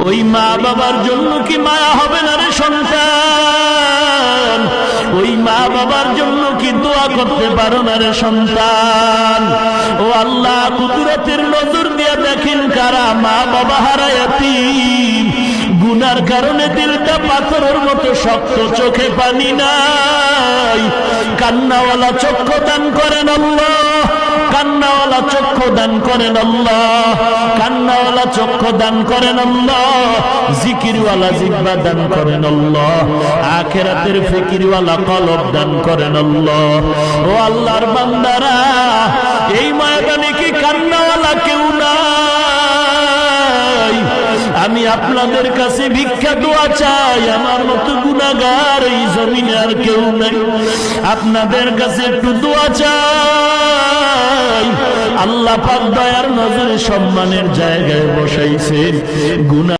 ওই মা বাবার জন্য কি মায়া হবে না রে সন্তান? ওই মা বাবার জন্য কি দোয়া করতে পারো না রে সন্তান? ও আল্লাহ, কুদরতের নজর দিয়ে দেখেন কারা মা বাবা হারায়াতি গুনার কারণে দিলটা পাথরের মতো শক্ত চোখে পানি নাই। কান্নাওয়ালা চক্ষু দান করেন আল্লাহ। চক্ষু দান করেন আল্লাহ। কান্নাওয়ালা চক্ষু দান করেন আল্লাহ। জিকিরওয়ালা জিব্বা দান করেন আল্লাহ। আখেরাতের ফিকিরওয়ালা কলব দান করেন আল্লাহ। ও আল্লাহর বান্দারা, এই ময়দানে কি কান্নাওয়ালা কেউ নাই? আমি আপনাদের কাছে ভিক্ষা দোয়া চাই। আমার মতো গুণাগার এই জমিনে আর কেউ নাই। আপনাদের কাছে একটু দোয়া চাই। আল্লাহ পাক দয়ার নজরে সম্মানের জায়গায় বসাইছেন। গুণা